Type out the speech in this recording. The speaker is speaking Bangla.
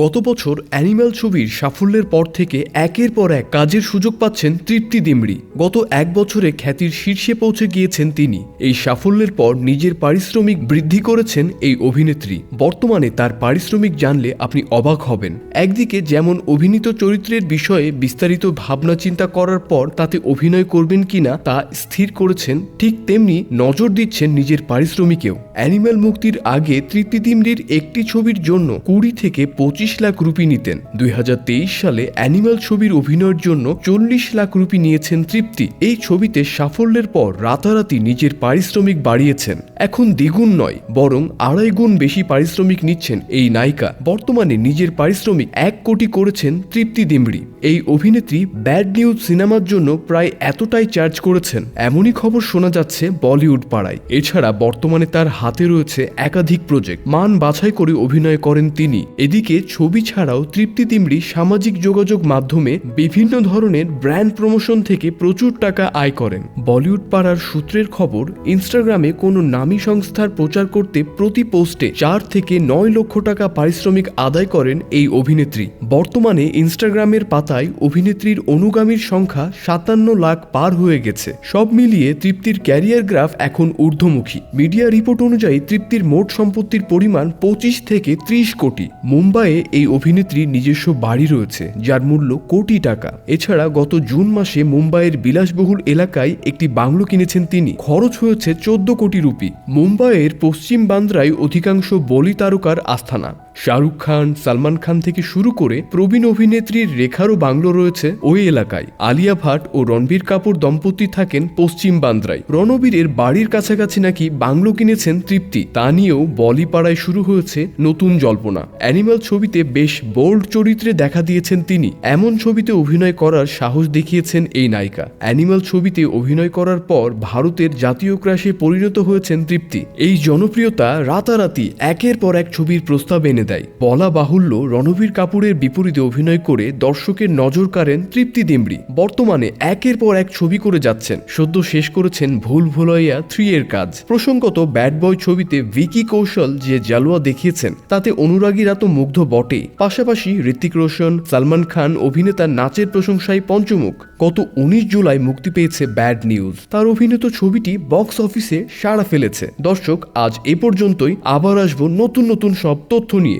গত বছর অ্যানিম্যাল ছবির সাফল্যের পর থেকে একের পর এক কাজের সুযোগ পাচ্ছেন তৃপ্তি দিমড়ি গত এক বছরে খ্যাতির শীর্ষে পৌঁছে গিয়েছেন তিনি। এই সাফল্যের পর নিজের পারিশ্রমিক বৃদ্ধি করেছেন এই অভিনেত্রী। বর্তমানে তার পারিশ্রমিক জানলে আপনি অবাক হবেন। একদিকে যেমন অভিনীত চরিত্রের বিষয়ে বিস্তারিত ভাবনা চিন্তা করার পর তাতে অভিনয় করবেন কিনা তা স্থির করেছেন, ঠিক তেমনি নজর দিচ্ছেন নিজের পারিশ্রমিকেও। অ্যানিম্যাল মুক্তির আগে তৃপ্তি দিমড়ির একটি ছবির জন্য কুড়ি থেকে পঁচিশ লাখ রুপি নিতেন। দুই হাজার তেইশ সালে অ্যানিমাল ছবির অভিনয়ের জন্য চল্লিশ লাখ রুপি নিয়েছেন তৃপ্তি। এই ছবিতে সাফল্যের পর রাতারাতি নিজের পারিশ্রমিক বাড়িয়েছেন। এখন দ্বিগুণ নয়, বরং আড়াই গুণ বেশি পারিশ্রমিক নিচ্ছেন এই নায়িকা। বর্তমানে নিজের পারিশ্রমিক এক কোটি করেছেন তৃপ্তি দিমড়ি। এই অভিনেত্রী ব্যাড নিউজ সিনেমার জন্য প্রায় এতটাই চার্জ করেছেন, এমনই খবর শোনা যাচ্ছে বলিউড পাড়ায়। এছাড়া বর্তমানে তার হাতে রয়েছে একাধিক প্রজেক্ট। মান বাছাই করে অভিনয় করেন তিনি। এদিকে ছবি ছাড়াও তৃপ্তি তিমড়ি সামাজিক যোগাযোগ মাধ্যমে বিভিন্ন ধরনের ব্র্যান্ড প্রমোশন থেকে প্রচুর টাকা আয় করেন। বলিউড পাড়ার সূত্রের খবর ইনস্টাগ্রামে কোনো নামী সংস্থার প্রচার করতে প্রতি পোস্টে চার থেকে নয় লক্ষ টাকা পারিশ্রমিক আদায় করেন এই অভিনেত্রী। বর্তমানে ইনস্টাগ্রামের পাতায় অভিনেত্রীর অনুগামীর সংখ্যা সাতান্ন লাখ পার হয়ে গেছে। সব মিলিয়ে তৃপ্তির ক্যারিয়ার গ্রাফ এখন ঊর্ধ্বমুখী। মিডিয়া রিপোর্ট অনুযায়ী তৃপ্তির মোট সম্পত্তির পরিমাণ পঁচিশ থেকে ত্রিশ কোটি। মুম্বাইয়ে এই অভিনেত্রীর নিজস্ব বাড়ি রয়েছে, যার মূল্য কোটি টাকা। এছাড়া গত জুন মাসে মুম্বাইয়ের বিলাসবহুল এলাকায় একটি বাংলো কিনেছেন তিনি। খরচ হয়েছে চোদ্দ কোটি রুপি। মুম্বাইয়ের পশ্চিম বান্দ্রায় অধিকাংশ বলি তারকার আস্থানা। শাহরুখ খান, সালমান খান থেকে শুরু করে প্রবীণ অভিনেত্রীর রেখারও বাংলো রয়েছে ওই এলাকায়। আলিয়া ভাট ও রণবীর কাপুর দম্পতি থাকেন পশ্চিম বান্দ্রায়। রণবীরের বাড়ির কাছাকাছি নাকি বাংলো কিনেছেন তৃপ্তি, তা নিয়েও বলিপাড়ায় শুরু হয়েছে নতুন জল্পনা। অ্যানিমাল ছবিতে বেশ বোল্ড চরিত্রে দেখা দিয়েছেন তিনি। এমন ছবিতে অভিনয় করার সাহস দেখিয়েছেন এই নায়িকা। অ্যানিমাল ছবিতে অভিনয় করার পর ভারতের জাতীয় ক্রাশে পরিণত হয়েছেন তৃপ্তি। এই জনপ্রিয়তা রাতারাতি একের পর এক ছবির প্রস্তাব এনে দেয়। বলা বাহুল্য রণবীর কাপুরের বিপরীতে অভিনয় করে দর্শকের নজর কাড়েন তৃপ্তি দিমড়ি বর্তমানে একের পর এক ছবি করে যাচ্ছেন। সদ্য শেষ করেছেন ভুল ভুলাইয়া থ্রি এর কাজ। প্রসঙ্গত ব্যাড বয় ছবিতে ভিকি কৌশল যে জালুয়া দেখিয়েছেন, তাতে অনুরাগীরা তো মুগ্ধ বটে পাশাপাশি ঋত্বিক রোশন, সালমান খান, অভিনেতার নাচের প্রশংসায় পঞ্চমুখ। গত উনিশ জুলাই মুক্তি পেয়েছে ব্যাড নিউজ। তার অভিনীত ছবিটি বক্স অফিসে সাড়া ফেলেছে। দর্শক, আজ এ পর্যন্তই। আবার আসব নতুন নতুন সব তথ্য নিয়ে।